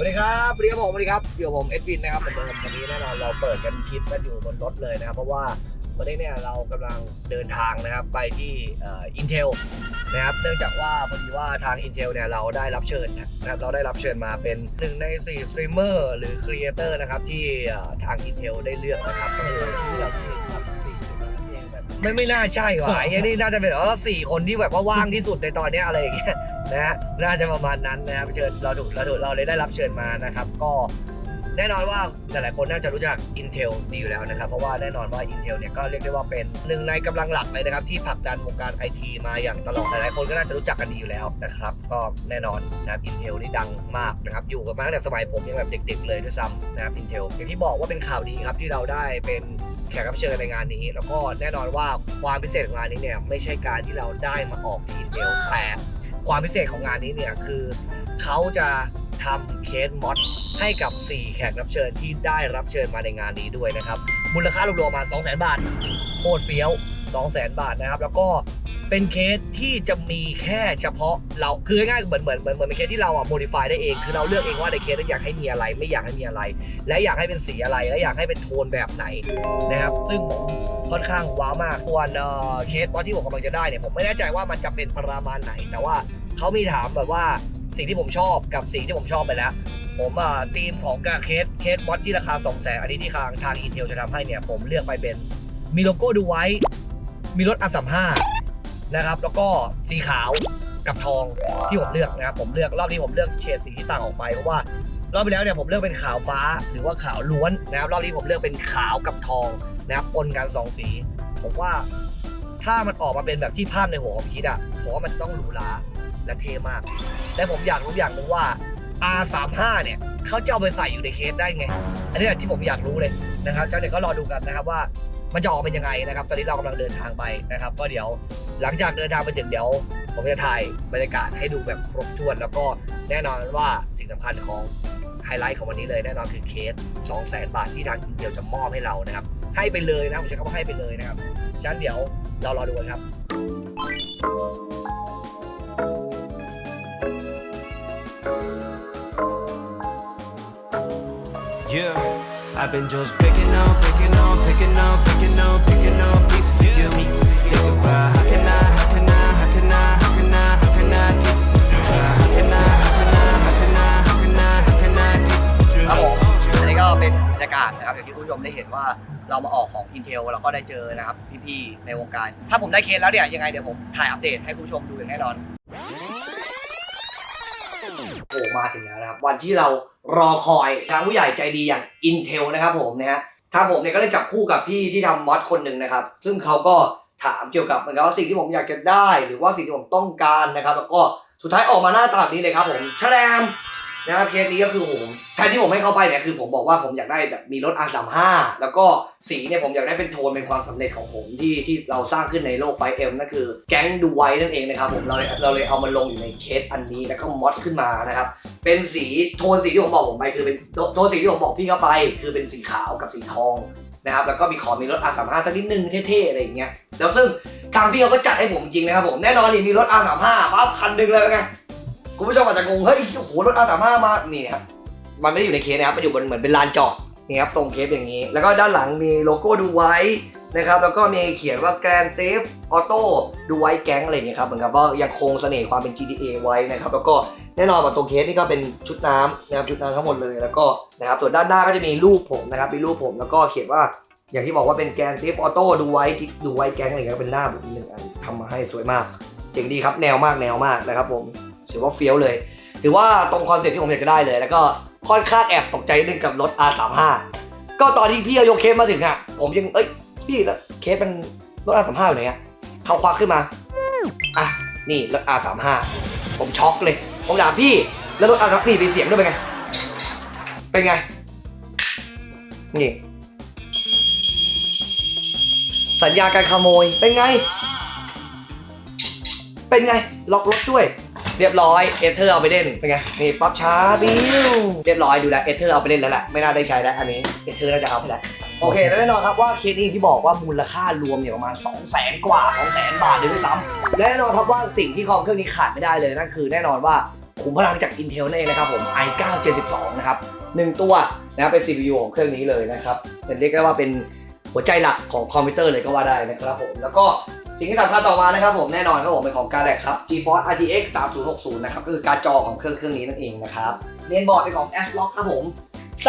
สวัสดีครับสวัสดีครับผมสวัสดีครับอยู่ผมเอ็ดวินนะครับเหมือนเดิมวันนี้แน่นอนเราเปิดกันคลิปกันอยู่บนรถเลยนะครับ เพราะว่าวันนี้เนี่ยเรากำลังเดินทางนะครับไปที่เอินเทลนะครับเนื่องจากว่าพอดีว่าทาง Intel เนี่ยเราได้รับเชิญนะครับเราได้รับเชิญมาเป็นหนึ่งใน4สตรีมเมอร์หรือครีเอเตอร์นะครับที่ทาง Intel ได้เลือกนะครับก็คือที่เราที่ ไม่ไม่น่าใช่หว่ะไอ้นี่น่าจะเป็นอ๋อสี่คนที่แบบว่าว่างที่สุดในตอนเนี้ยอะไรอย่างเงี้ยนะฮะน่าจะประมาณนั้นนะครับเชิญเราถูกเราถูกเราเลยได้รับเชิญมานะครับ ก็แน่นอนว่าหลายๆคนน่าจะรู้จัก Intel ดีอยู่แล้วนะครับ เพราะว่าแน่นอนว่า Intel เนี่ยก็เรียกได้ว่าเป็นหนึ่งในกำลังหลักเลยนะครับ ที่ผลักดันวงการไอทีมาอย่างตลอดหลายๆคนก็น่าจะรู้จักกันดีอยู่แล้วนะครับ ก็แน่นอนนะครับ Intel นี่ดังมากนะครับ อยู่กันมาตั้งแต่สมัยผมยังแบบเด็ก ๆ เลยด้วยซ้ำนะครับ Intel อย่างที่บอกว่าเป็นข่าวดีครับที่เราได้เป็น แขกรับเชิญในงานนี้ แล้วก็แน่นอนว่าความพิเศษของงานนี้เนี่ยไม่ใช่การที่เราได้มาออกทีเดียวแต่ความพิเศษของงานนี้เนี่ยคือเขาจะทำเคสมอดให้กับ 4 แขกรับเชิญที่ได้รับเชิญมาในงานนี้ด้วยนะครับมูลค่ารวมๆมา 200,000 บาทโคตรเฟี้ยว 200,000 บาทนะครับ แล้วก็ เป็นเคสที่จะมีแค่เฉพาะเราคือง่ายๆเหมือนเหมือนเหมือนเหมือนเป็นเคสที่เราอะโมดิฟายได้เองคือเราเลือกเองว่าในเคสนั้นอยากให้มีอะไรไม่อยากให้มีอะไร และอยากให้เป็นสีอะไร และอยากให้เป็นโทนแบบไหนนะครับซึ่งผมค่อนข้างว้าวมากส่วนเอ่อเคสว่าที่ผมกำลังจะได้เนี่ยผมไม่แน่ใจว่ามันจะเป็นประมาณไหน แต่ว่าเขามีถามแบบว่าสิ่งที่ผมชอบกับสิ่งที่ผมชอบไปแล้ว ผมอะทีมของกับเคสเคสมอดที่ราคา2 0 0 0 0 0อันนี้ที่ทางทาง Intel จะทำให้เนี่ยผมเลือกไปเป็นมีโลโก้ดูไว้มีรถ R35 น นะครับ แล้วก็สีขาวกับทองที่ผมเลือกนะครับผมเลือกรอบนี้ผมเลือกเฉดสีที่ต่างออกไปเพราะว่ารอบที่แล้วเนี่ยผมเลือกเป็นขาวฟ้าหรือว่าขาวล้วนนะครับรอบนี้ผมเลือกเป็นขาวกับทองนะครับปนกันสองสีผมว่าถ้ามันออกมาเป็นแบบที่ภาพในหัวผมคิดอะผมว่ามันต้องหรูหราและเท่มากและผมอยากรู้อย่างหนึ่งว่า R35 เนี่ยเขาจะเอาไปใส่อยู่ในเคสได้ไง อันนี้แหละที่ผมอยากรู้เลยนะครับเจ้าเนี่ยก็รอดูกันนะครับว่า มันจะออกเป็นยังไงนะครับ ตอนนี้เรากำลังเดินทางไปนะครับ ก็เดี๋ยวหลังจากเดินทางไปถึงเดี๋ยวผมจะถ่ายบรรยากาศให้ดูแบบครบถ้วน แล้วก็แน่นอนว่าสิ่งสำคัญของไฮไลท์ของวันนี้เลยแน่นอนคือเคส 200,000บาทที่ทางอินเดียจะมอบให้เรานะครับ ให้ไปเลยนะผมใช้คำว่าให้ไปเลยนะครับฉะนั้นเดี๋ยวเรารอดูกันครับ Yeah, I've been just picking up, picking up, picking up, picking up, picking up pieces of you. Think about how can I, how can I, how can I, how can I, how can I get with you? How can I, how can I, how can I, how can I, how can I get you? ครับผมอันนี้ก็เป็นบรรยากาศนะครับอย่างที่คุณผู้ชมได้เห็นว่าเรามาออกของ Intel เราก็ได้เจอนะครับพี่ๆในวงการ ถ้าผมได้เคสแล้วเนี่ยยังไงเดี๋ยวผมถ่ายอัปเดตให้คุณผู้ชมดูอย่างแน่นอน โอ้มาถึงแล้วนะครับวันที่เรารอคอยทางผู้ใหญ่ใจดีอย่าง Intel นะครับผมนะฮะทางผมเนี่ยก็ได้จับคู่กับพี่ที่ทำมอดคนหนึ่งนะครับ ซึ่งเขาก็ถามเกี่ยวกับเหมือนกับว่าสิ่งที่ผมอยากจะได้ หรือว่าสิ่งที่ผมต้องการนะครับ แล้วก็สุดท้ายออกมาหน้าตาแบบนี้เลยครับผมแฉลม นะครับเคสนี้ก็คือผมแทนที่ผมให้เข้าไปเนี่ยคือผมบอกว่าผมอยากได้แบบมีรถ R35 แล้วก็สีเนี่ยผมอยากได้เป็นโทนเป็นความสำเร็จของผมที่ที่เราสร้างขึ้นในโลกไฟเอ็มนั่นคือแก๊งดูไว้นั่นเองนะครับผมเราเราเลยเอามันลงอยู่ในเคสอันนี้แล้วก็มอดขึ้นมานะครับเป็นสีโทนสีที่ผมบอกผมไปคือเป็นโทนสีที่ผมบอกพี่เข้าไป คือเป็นสีขาวกับสีทองนะครับแล้วก็มีขอมีรถ R35 สักนิดนึงเท่ๆอะไรอย่างเงี้ยแล้วซึ่งทางพี่เขาก็จัดให้ผมจริงนะครับผมแน่นอนนี่มีรถ R35 ปั๊บคันหนึงเลยเป็นไง คุณผู้ชมอาจจะงงเฮ้ยโอ้โหรถอาสามห้ามานี่นะครับมันไม่ได้อยู่ในเคสนะครับมันอยู่บนเหมือนเป็นลานจอดนี่ครับทรงเคสอย่างนี้ แล้วก็ด้านหลังมีโลโก้ดูไว้นะครับแล้วก็มีเขียนว่าแกรนเตฟออโต้ดูไว้แก๊งอะไรอย่างเงี้ยครับเหมือนกับว่ายังคงเสน่ห์ความเป็น GTA ไว้นะครับแล้วก็แน่นอนว่าตรงเคสนี่ก็เป็นชุดน้ำนะครับชุดน้ำทั้งหมดเลยแล้วก็นะครับส่วนด้านหน้าก็จะมีรูปผมนะครับมีรูปผมแล้วก็เขียนว่าอย่างที่บอกว่าเป็นแกรนเตฟออโต้ดูไว้ดูไว้แก๊งอะไรอย่างเงี้ยเป็นหน้าแบบนี้หนึ่งอันทำมาให้สวยมาก เจ๋งดีครับแนวมากแนวมากนะครับผม ถือว่าเฟี้ยวเลย ถือว่าตรงคอนเซ็ปต์ที่ผมอยากจะได้เลย แล้วก็ค่อนข้างแอบตกใจนิดนึงกับรถ R35 ก็ตอนที่พี่เอายกเคสมาถึงอะ ผมยังเอ้ยพี่แล้วเคสมันรถ R35 อยู่ไหนอะเขาควักขึ้นมาอะนี่รถ R35 ผมช็อกเลย ผมถามพี่แล้วรถ R35 นี่ไปเสียงด้วยเป็นไง เป็นไงนี่สัญญาการขโมยเป็นไง เป็นไง ล็อกรถด้วย เรียบร้อยเอเธอร์เอาไปเล่นเป็นไงนี่ปั๊บช้าบิวเรียบร้อยดูแลเอเธอร์เอาไปเล่นแล้วแหละไม่น่าได้ใช้แล้วอันนี้เอเธอร์น่าจะเอาไปแล้วโอเคแล้วแน่นอนครับว่าเคสนี้ที่บอกว่ามูลค่ารวมเนี่ยประมาณ 2 0 0แสนกว่า 2 0 0แสนบาทเลยด้วยซ้ำและแน่นอนครับว่าสิ่งที่คอมเครื่องนี้ขาดไม่ได้เลยนั่นคือแน่นอนว่าขุมพลังจาก Intel นั่นเองนะครับผม i9 72นะครับหนึ่งตัวนะเป็น CPU ของเครื่องนี้เลยนะครับเป็นเรียกได้ว่าเป็นหัวใจหลักของคอมพิวเตอร์เลยก็ว่าได้นะครับผมแล้วก็ สิ่งที่สำคัญต่อมานะครับผมแน่นอนครับผมเป็นของการและครับ GeForce RTX 3060 นะครับก็คือการ์ดจอของเครื่องเครื่องนี้นั่นเองนะครับเมนบอร์ดเป็นของ ASRock ครับผม Z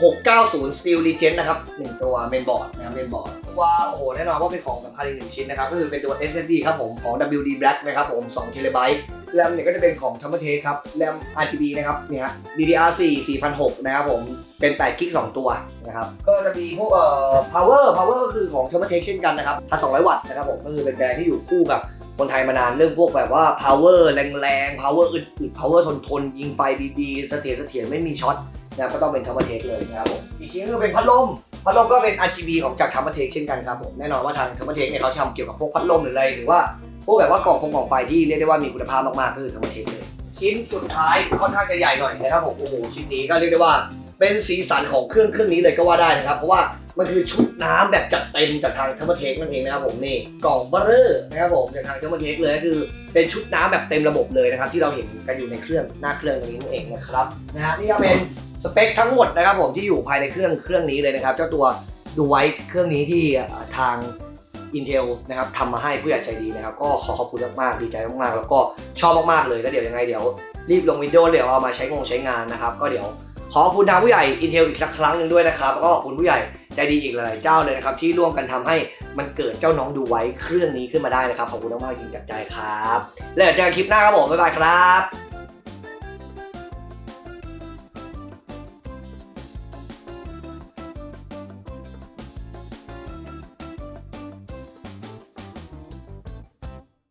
690 Steel Legend นะครับหนึ่งตัวเมนบอร์ดนะครับเมนบอร์ดว่าโอ้โหแน่นอนว่าเป็นของสำคัญอีกหนึ่งชิ้นนะครับ ก็คือเป็นตัว SSD ครับผมของ WD Black นะครับผม2 t b แรมเนี่ยก็จะเป็นของ t h u m b t e ครับแรม RGB นะครับเนี่ย DDR4 4006นะครับผมเป็น8กิก2ตัวนะครับก็จะมีพวกเอ่อ power power ก็คือของ t h u m b t e เช่นกันนะครับ1,200 วัตต์นะครับผมก็คือเป็นแบรนด์ที่อยู่คู่กับคนไทยมานานเรื่องพวกแบบว่า power แรงๆ power อึดๆ power ทนๆ ยิงไฟดีๆ เสถียรเสถียรไม่มีช็อต นะก็ต้องเป็นธรรมเทคเลยนะครับผมอีกชิ้นก็เป็นพัดลมพัดลมก็เป็น RGB ของจากธรรมเทคเช่นกันครับผมแน่นอนว่าทางธรรมเทคเนี่ยเขาทำเกี่ยวกับพวกพัดลมหรืออะไรหรือว่าพวกแบบว่ากล่องฟงกล่องไฟที่เรียกได้ว่ามีคุณภาพมากๆก็คือธรรมเทคเลยชิ้นสุดท้ายค่อนข้างจะใหญ่หน่อยนะครับผมโอ้โหชิ้นนี้ก็เรียกได้ว่าเป็นสีสันของเครื่องเครื่องนี้เลยก็ว่าได้นะครับเพราะว่ามันคือชุดน้ำแบบจัดเต็มจากทางธรรมเทคนั่นเองนะครับผมนี่กล่องเบอร์เรอร์นะครับผมจากทางธรรมเทคเลยก็คือเป็นชุดน้ำแบบเต็มระบบเลยนะครับที่เราเห็นกันอยู่ในเครื่องหน้าเครื่องตรงนี้นั่นเองนะครับนะฮะนี่ก็เป็น สเปคทั้งหมดนะครับผมที่อยู่ภายในเครื่องเครื่องนี้เลยนะครับ เจ้าตัวดูไว้เครื่องนี้ที่ทาง Intel นะครับทำมาให้ผู้ใหญ่ใจดีนะครับ ก็ขอขอบคุณมากๆดีใจมากๆ แล้วก็ชอบมากๆเลยแล้วเดี๋ยวยังไงเดี๋ยว รีบลงวินโดีโอเดี๋ยวเอามาใช้งงใช้งานนะครับ ก็เดี๋ยวขอขอบคุณทางผู้ใหญ่ Intel อีกสักครั้งหนึ่งด้วยนะครับแล้วก็ขอบคุณผู้ใหญ่ใจดีอีกหลายๆเจ้าเลยนะครับ ที่ร่วมกันทำให้มันเกิดเจ้าน้องดูไว้เครื่องนี้ขึ้นมาได้นะครับขอบคุณมากๆจริงจากใจครับ แล้วเจอกันคลิปหน้าครับผมบ๊ายบายครับ